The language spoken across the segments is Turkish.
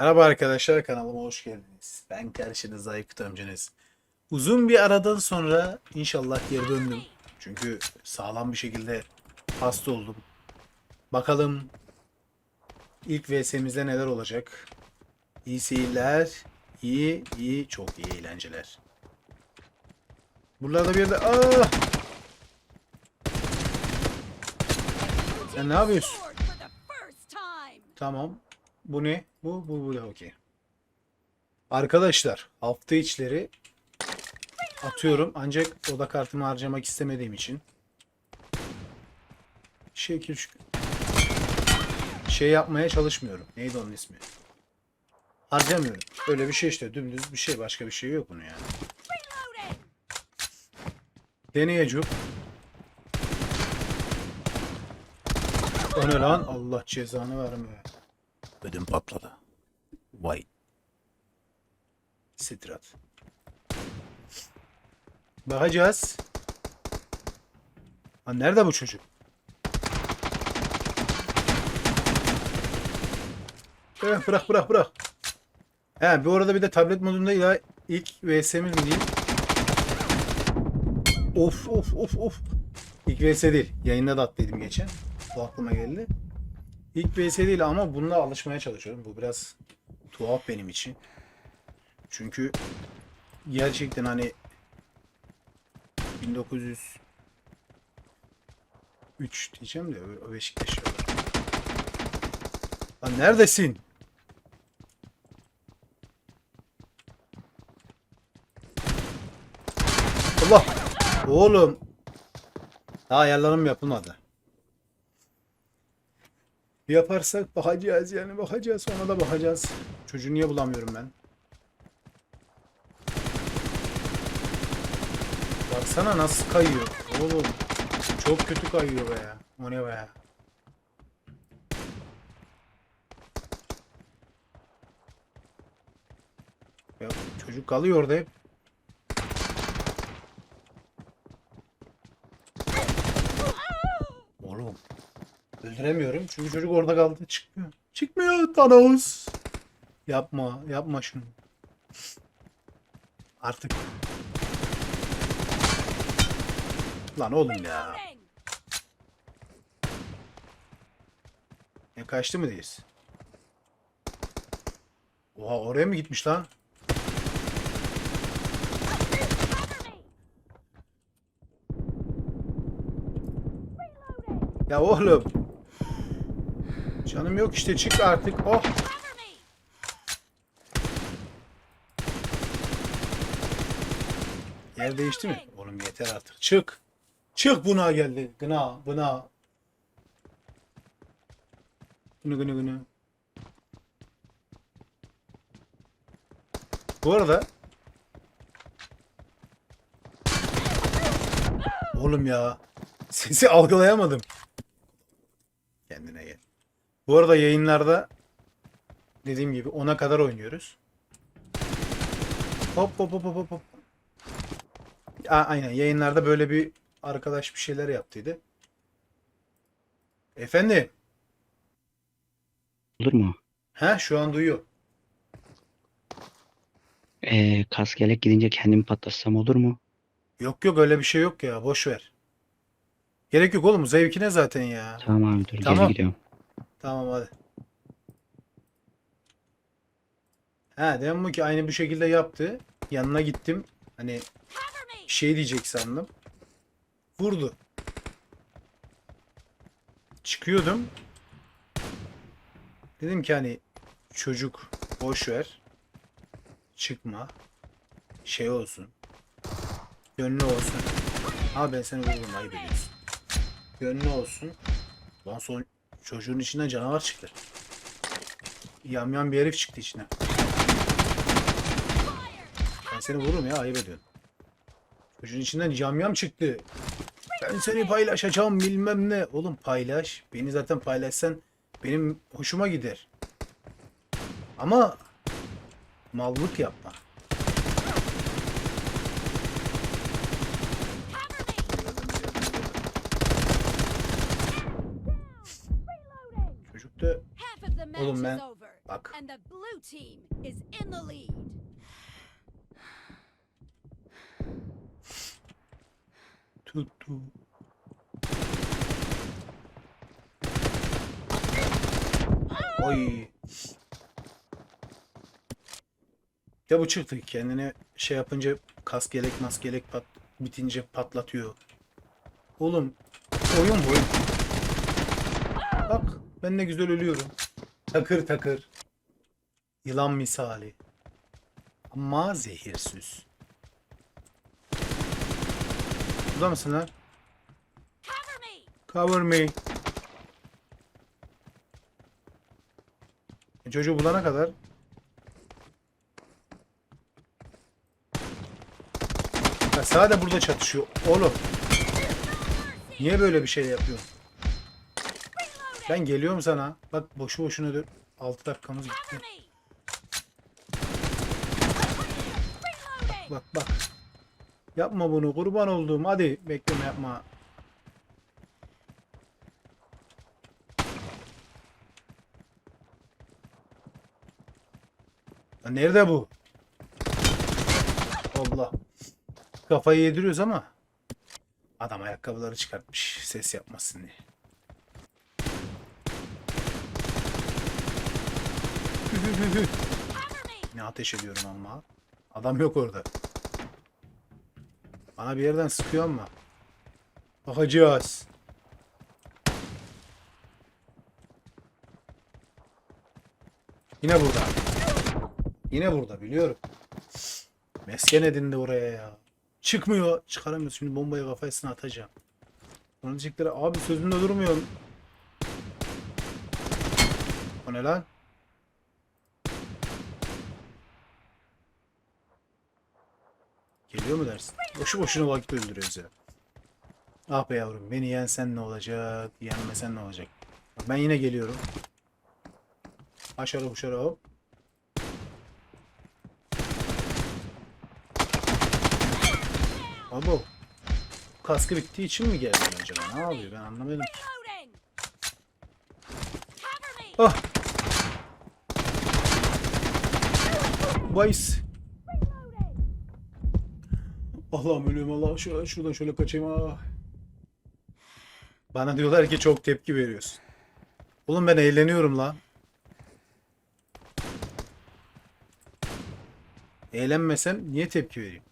Merhaba arkadaşlar kanalıma hoş geldiniz. Ben karşınızda Aykut amcanız. Uzun bir aradan sonra inşallah geri döndüm. Çünkü sağlam bir şekilde hasta oldum. Bakalım ilk VS'mizde neler olacak. İyi seyirler. İyi, iyi, çok iyi eğlenceler. Buralarda bir yerde... Aa! Sen ne yapıyorsun? Tamam. Bu ne? Bu, bu, bu da okey. Arkadaşlar hafta içleri atıyorum ancak oda kartımı harcamak istemediğim için şekil şu- şey yapmaya çalışmıyorum. Neydi onun ismi? Harcamıyorum. Öyle bir şey işte dümdüz bir şey başka bir şey yok bunun yani. Deneyecek. O ne lan? Allah cezanı verme. Ödüm patladı. Vay. Strat. Bakacağız. Lan nerede bu çocuk? Eh, bırak bırak bırak. He bu arada bir de tablet modunda ya ilk VS'miz mi diyeyim? Of of of of. İlk VS değil. Yayında da attıydım geçen. Bu aklıma geldi. İlk VS değil ama bununla alışmaya çalışıyorum. Bu biraz tuhaf benim için. Çünkü gerçekten hani 1903 diyeceğim de o Beşiktaş yok. Lan neredesin? Allah! Oğlum! Daha ayarlarım yapılmadı. Yaparsak bakacağız yani bakacağız sonra da bakacağız. Çocuğu niye bulamıyorum ben? Baksana nasıl kayıyor. Oğlum çok kötü kayıyor be ya. O ne be ya. Ya çocuk kalıyor orada hep. Oğlum. Öldüremiyorum çünkü çocuk orada kaldı. Çıkmıyor. Çıkmıyor Thanos. Yapma. Yapma şunu. Artık. Lan oğlum ya. E kaçtı mı diyiz? Oha oraya mı gitmiş lan? Ya oğlum. Canım yok işte çık artık. Oh. Yer değişti mi? Oğlum yeter artık. Çık. Çık buna geldi. Gına buna. Gını gını gını. Bu arada Oğlum ya. Sesi algılayamadım. Bu arada yayınlarda dediğim gibi 10'a kadar oynuyoruz. Hop hop hop hop hop. A- aynen yayınlarda böyle bir arkadaş bir şeyler yaptıydı. Efendim? Olur mu? He şu an duyuyor. Ee, kaskelek gidince kendimi patlatsam olur mu? Yok yok öyle bir şey yok ya boş ver. Gerek yok oğlum zevkine zaten ya. Tamam abi dur Tamam. geri gidiyorum. Tamam hadi. Ha demin ki aynı bu şekilde yaptı. Yanına gittim. Hani şey diyecek sandım. Vurdu. Çıkıyordum. Dedim ki hani çocuk boş ver. Çıkma. Şey olsun. Gönlü olsun. Abi ben seni vururum ayıp ediyorsun. Gönlü olsun. Lan son çocuğun içinden canavar çıktı. Yamyam bir herif çıktı içine. Ben seni vururum ya ayıp ediyorsun. Çocuğun içinden yamyam çıktı. Ben seni paylaşacağım bilmem ne. Oğlum paylaş. Beni zaten paylaşsan benim hoşuma gider. Ama mallık yapma. Çocuk da Half of the match Oğlum ben-. Bak. And the blue team is in the lead. Tuttu. Oy. Ya bu çıktı kendine şey yapınca kas gelek mas gelek pat, bitince patlatıyor. Oğlum oyun bu. Bak ben ne güzel ölüyorum. Takır takır. Yılan misali. Ama zehirsiz. Burada mısın lan? Cover me! E, Çocuğu bulana kadar ya sadece burada çatışıyor. Oğlum. Niye böyle bir şey yapıyorsun? Ben geliyorum sana. Bak boşu boşuna dur. 6 dakikamız gitti. Bak bak. Yapma bunu kurban olduğum. Hadi bekleme yapma. Ya nerede bu? Allah. Kafayı yediriyoruz ama adam ayakkabıları çıkartmış ses yapmasın diye. Ne ateş ediyorum ama. Adam yok orada. Bana bir yerden sıkıyor ama. Bakacağız. Yine burada. Yine burada biliyorum. Mesken edindi oraya ya. Çıkmıyor. Çıkaramıyoruz. Şimdi bombayı kafasına atacağım. Onu diyecekler abi sözünde durmuyorsun. O ne lan? Geliyor mu dersin? Boşu boşuna vakit öldürüyoruz ya. Ah be yavrum beni yensen ne olacak? Yenmesen ne olacak? Bak Ben yine geliyorum. Aşağı aşağı hop. Abo. Kaskı bittiği için mi geldi acaba? Ne yapıyor ben anlamadım. Ah. Vice. Allah'ım ölüyorum Allah. Şuradan, şuradan şöyle kaçayım. Ah. Bana diyorlar ki çok tepki veriyorsun. Oğlum ben eğleniyorum lan. Eğlenmesem niye tepki vereyim?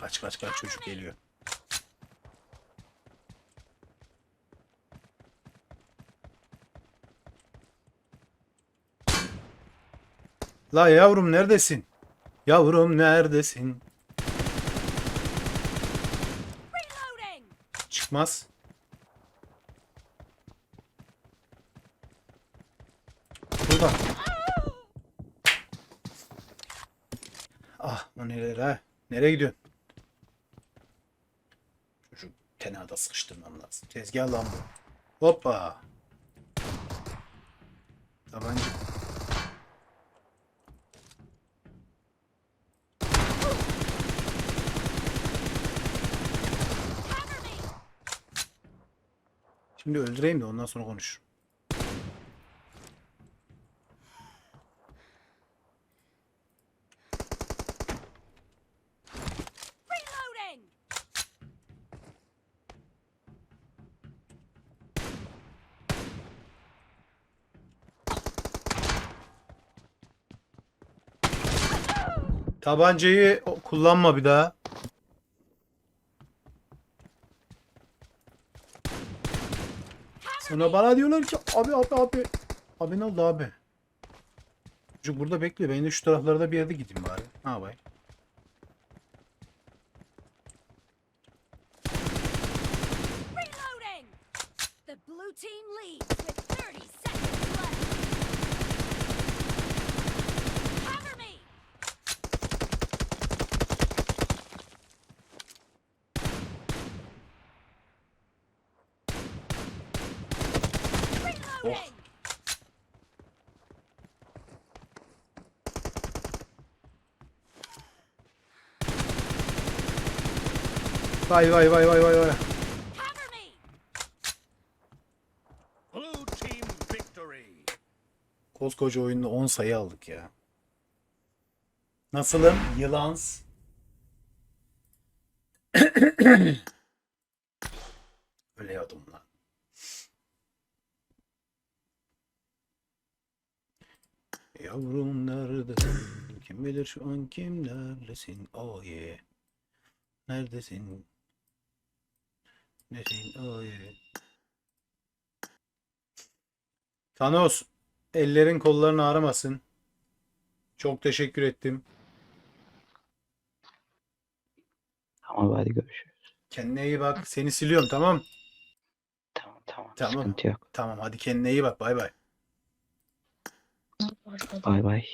Kaç kaç kaç çocuk geliyor. La yavrum neredesin? Yavrum neredesin? Çıkmaz. Burada. Ah o nereye ha? Nereye gidiyorsun? Çocuk tenada sıkıştırmam lazım. Tezgah lan bu. Hoppa. Tabanca. Şimdi öldüreyim de ondan sonra konuş. Tabancayı kullanma bir daha. Sonra bana diyorlar ki abi abi abi. Abi ne oldu abi? Çocuk burada bekliyor. Ben de şu taraflarda bir yerde gideyim bari. Ne yapayım? Reloading! The blue team leads with 30 seconds left. Cover me! Reloading! Vay vay vay vay vay vay. Koskoca oyunda 10 sayı aldık ya. Nasılım? Yılans. Öyle yadım lan. Yavrum neredesin? Kim bilir şu an kimlerlesin? Oh yeah. Neredesin? Oh yeah. Thanos, ellerin kolların ağrımasın. Çok teşekkür ettim. Tamam hadi görüşürüz. Kendine iyi bak. Seni siliyorum tamam? Tamam tamam. Tamam. Sıkıntı yok. Tamam hadi kendine iyi bak. Bay bay. Bay bay.